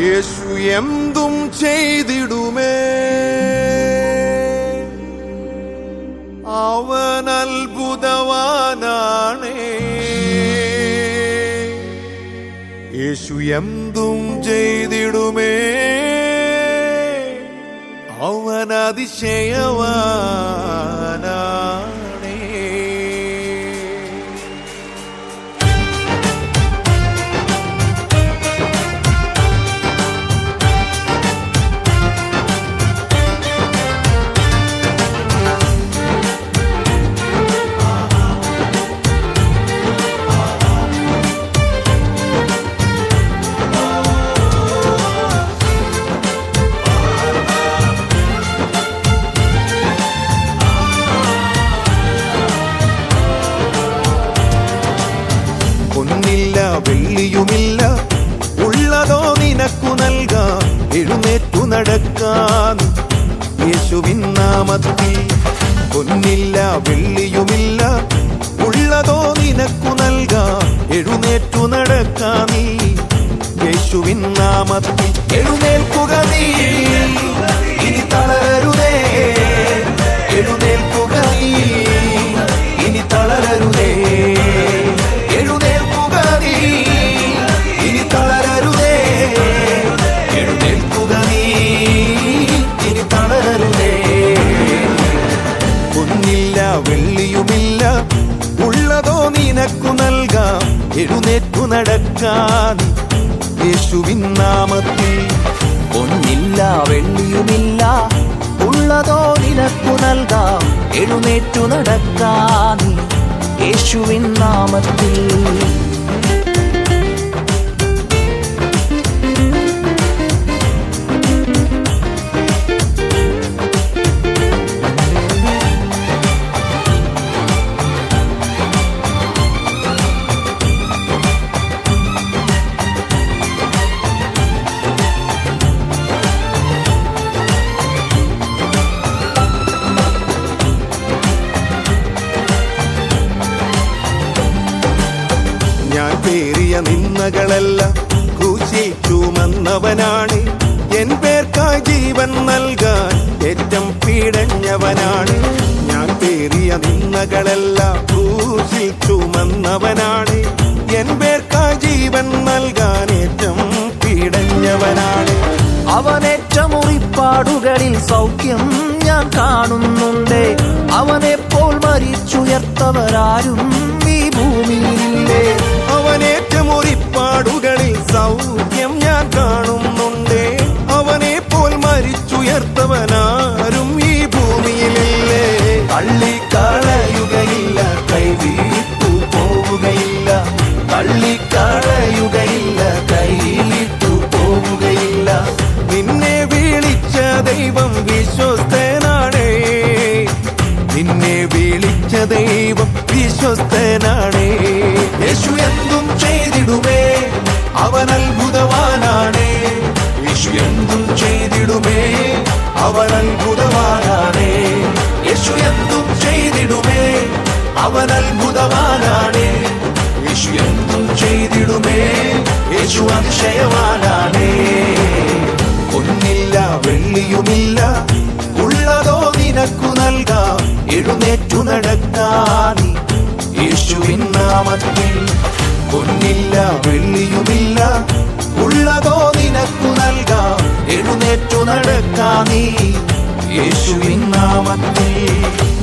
യേശു എന്തും ചെയ്തിടുമേ. അവൻ അത്ഭുതവാനാണേ. യേശു എന്തും ചെയ്തിടുമേ. അവൻ അതിശയവാനാ. വെള്ളിയുമില്ല. ഉള്ളതോ നിനക്കു നൽകാം. എഴുന്നേറ്റു നടക്കാൻ. യേശുവിൻ നാമത്തിൽ പൊന്നില്ല വെള്ളിയുമില്ല. ഉള്ളതോ നിനക്കു നൽകാം. എഴുന്നേറ്റു നടക്കാൻ നീ. യേശുവിൻ നാമത്തിൽ എഴുന്നേൽക്കുക നീ. എഴുന്നേറ്റു നടക്കാൻ യേശുവിൻ നാമത്തിൽ. ഒന്നില്ല വെള്ളിയുമില്ല ഉള്ളതോ നിനക്കു നൽകാം. എഴുന്നേറ്റു നടക്കാൻ യേശുവിൻ നാമത്തിൽ. ക്രൂശിൽ ചുമന്നവനാണ്. എൻ പേർക്കായി ജീവൻ നൽകാൻ ഏറ്റം പീഡഞ്ഞവനാണ്. ഞാൻ പേറിയ നിന്നകളെല്ലാം ചുമന്നവനാണ്. എൻ പേർക്കായി ജീവൻ നൽകാൻ ഏറ്റം പീഡഞ്ഞവനാണ്. അവനേറ്റ മുറിപ്പാടുകളിൽ സൗഖ്യം ഞാൻ കാണുന്നുണ്ട്. അവനെപ്പോൾ മരിച്ചുയർത്തവരാരും ഈ മുറിപ്പാടുകളിൽ സൗഖ്യം ഞാൻ കാണുന്നുണ്ടേ. അവനെ പോൽ മരിച്ചുയർത്തവനാരും അവൻ അത്ഭുതവാനാണേ യേശു എന്തും ചെയ്തിടുമേ അവൻ അത്ഭുതവാനാണേ യേശു എന്തും ചെയ്തിടുമേ യേശു അതിശയവാനാണേ. ഒന്നില്ല വെള്ളിയുമില്ല ഉള്ളതോ നിനക്കു നൽകാം എഴുന്നേറ്റു നടക്കാൻ. യേശുവിൻ നാമത്തിൽ ഒന്നില്ല വെള്ളിയുമില്ല. ഉള്ളതോ നിനക്കു നൽകാം. എഴുന്നേറ്റു നടക്കാ നീ. യേശുവിൻ നാമത്തിൽ.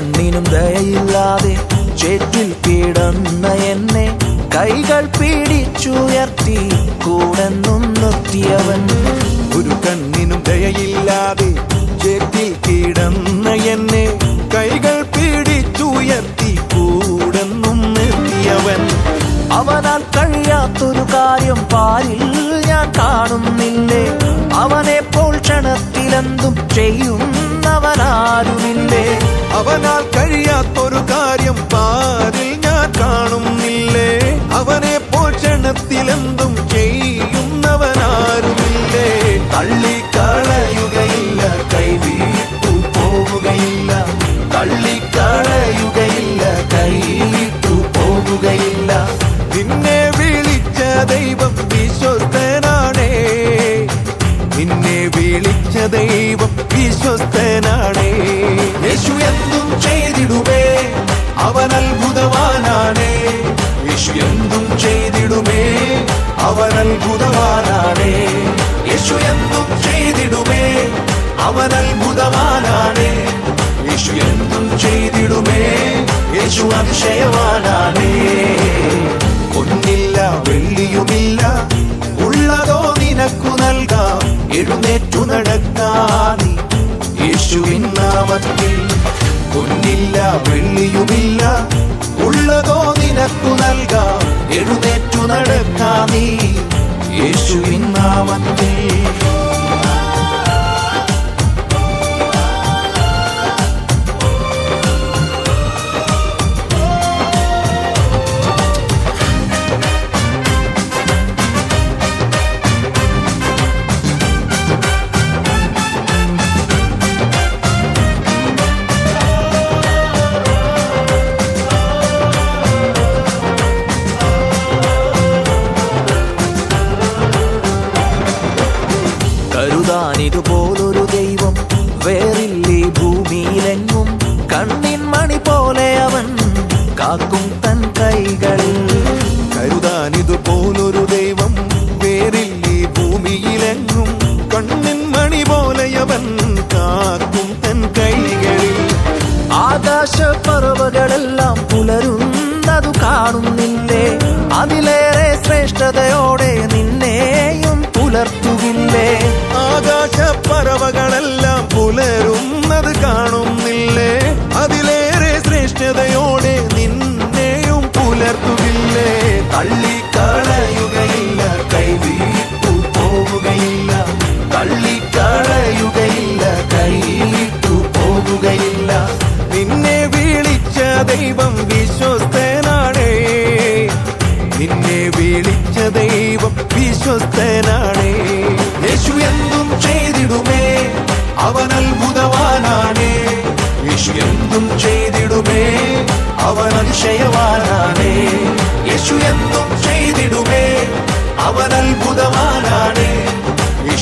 കണ്ണിനും ദയയില്ലാതെ ചേറ്റിൽ കിടന്ന എന്നെ കൈകൾ പിടിച്ചുയർത്തി കൂടെ നിന്നെത്തിയവൻ. ഒരു കണ്ണിനും ദയയില്ലാതെ ചേറ്റിൽ കിടന്ന എന്നെ കൈകൾ പിടിച്ചുയർത്തി കൂടെ നിന്നെത്തിയവൻ. അവനാൽ കഴിയാത്തൊരു കാര്യം പാലിൽ ഞാൻ കാണുന്നില്ലേ? അവനെപ്പോൾ അവനിലെന്തും ചെയ്യുന്നവനാരുമില്ലേ? അവനാൽ കഴിയാത്തൊരു കാര്യം പാരിൽ ഞാൻ കാണുന്നില്ലേ? അവനെ പോൽ ക്ഷണത്തിലെന്തും ചെയ്യുന്നവനാരുമില്ലേ? തള്ളി കളയുകയില്ല കൈവീട്ടു പോവുകയില്ല. തള്ളി യേശു എന്തും ചെയ്തിടുമേ. അവൻ അത്ഭുതവാനാണേ. യേശു എന്തും ചെയ്തിടുമേ. അവൻ അത്ഭുതവാനാണേ. യേശു എന്തും ചെയ്തിടുമേ. അവൻ അത്ഭുതവാനാണേ. യേശു എന്തും ചെയ്തിടുമേ. യേശു അതിശയവാനാണേ. ഒന്നില്ല വെള്ളിയുമില്ല. ഉള്ളതോ നിനക്കു നൽകാം. എഴുന്നേറ്റു നടക്കാൻ. യേശുവിൻ നാമത്തിൽ കൊന്നില്ല വെള്ളിയുമില്ല. ഉള്ളതോ നിനക്കു നൽകാം. എഴുന്നേറ്റു നടക്കാ നീ. യേശുവിൻ കരുതാനിതുപോലൊരു ദൈവം വേറില്ലേ ഭൂമിയിലെങ്ങും? കണ്ണിൻ മണി പോലെ അവൻ കാക്കും തൻ കൈകളിൽ. കരുതാൻ ഇതുപോലൊരു ദൈവം വേറില്ലേ ഭൂമിയിലെങ്ങും? കണ്ണിൻ മണി പോലെ അവൻ കാക്കും തൻ കൈകളിൽ. ആകാശ പറവകളെല്ലാം പുലരുന്നതു കാണുന്നില്ലേ? അതിലേറെ ശ്രേഷ്ഠതയോടെ നിന്നെയും പുലർത്തുകില്ലേ പറവകളെല്ലാം പുലരുന്നത് കാണുന്നില്ലേ? അതിലേറെ ശ്രേഷ്ഠതയോടെ നിന്നെയും പുലർത്തുകില്ലേ തള്ളിക്കളയുകയില്ല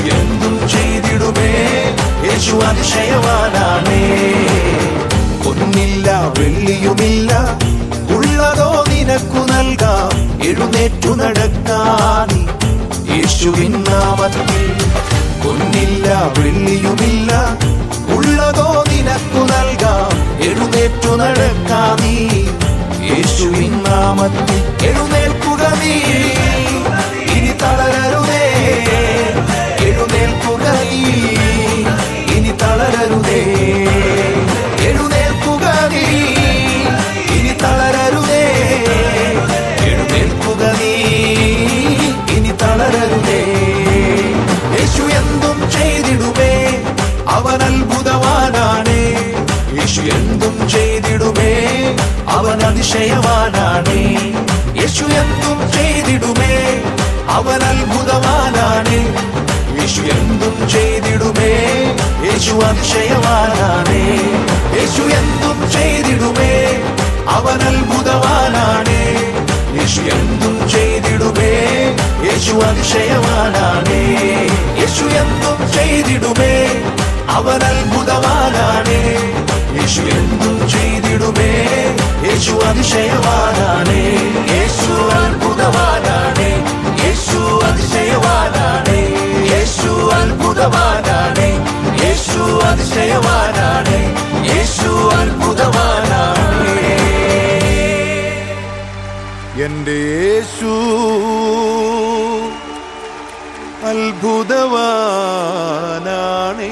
യേശു എന്തും ചെയ്തിടുമേ യേശു അതിശയവാനാണേ ഒന്നില്ല വെള്ളിയുമില്ല ഉള്ളതോ നിനക്കു നൽകാം എഴുന്നേറ്റു നടക്കാനി യേശുവിൻ നാമത്തിൽ ഒന്നില്ല വെള്ളിയുമില്ല ഉള്ളതോ നിനക്കു നൽകാം എഴുന്നേറ്റു നടക്കാം നീ യേശുവിൻ എഴുന്നേൽക്കുക നീ അതിശയവാനാണേ യേശു എന്തും ചെയ്തിടുമേ അവൻ അത്ഭുതവാനാണേ യേശു എന്തും ചെയ്തിടുമേ യേശു അതിശയവാനാണേ യേശു എന്തും ചെയ്തിടുമേ അവൻ അത്ഭുതവാനാണേ യേശു എന്തും ചെയ്തിടുമേ യേശു അതിശയവാനാണേ യേശു എന്തും ചെയ്തിടുമേ അവൻ അത്ഭുതവാനാണേ യേശു എന്തും ചെയ്തിടുമേ യേശു അതിശയവാനാണേ യേശു അത്ഭുതവാനാണേ യേശു അതിശയവാനാണേ യേശു അത്ഭുതവാനാണേ യേശു അതിശയവാനാണേ യേശു അത്ഭുതവാനാണേ എന്റെ യേശു അത്ഭുതവാനാണേ.